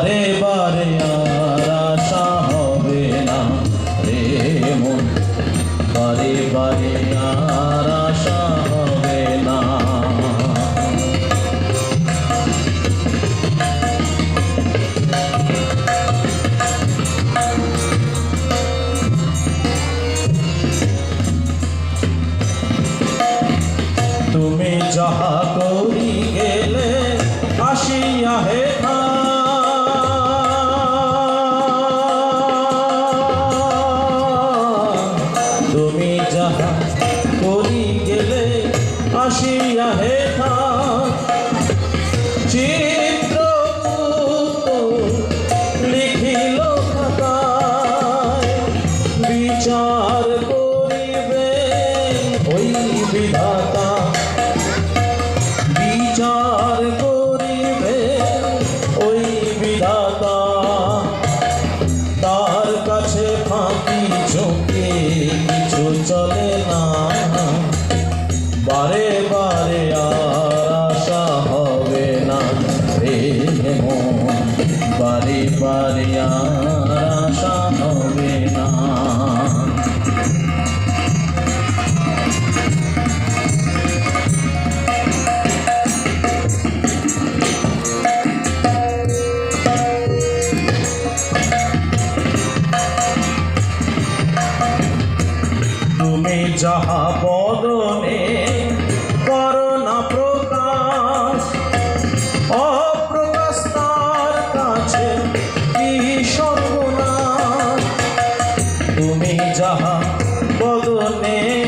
বারে বারে আর আশা হবে না রে মন। বারে বারে আর আশা হবে না। তুমি যাহা করি গেলে আসিয়া হে যাহা করি গেলে আসিয়া হে চিত্রগুপ্ত বিচার করিবে ওই বিধাতা। ফাঁকি চোখে কিছু চলে না। বারে বারে আর আশা হবে না রে বারে বারে আর আশা হবে না। যাহা বদনে করোনা প্রকাশ অপ্রকাশ তার কাছে কি সর্বনা তুমি যাহা বদনে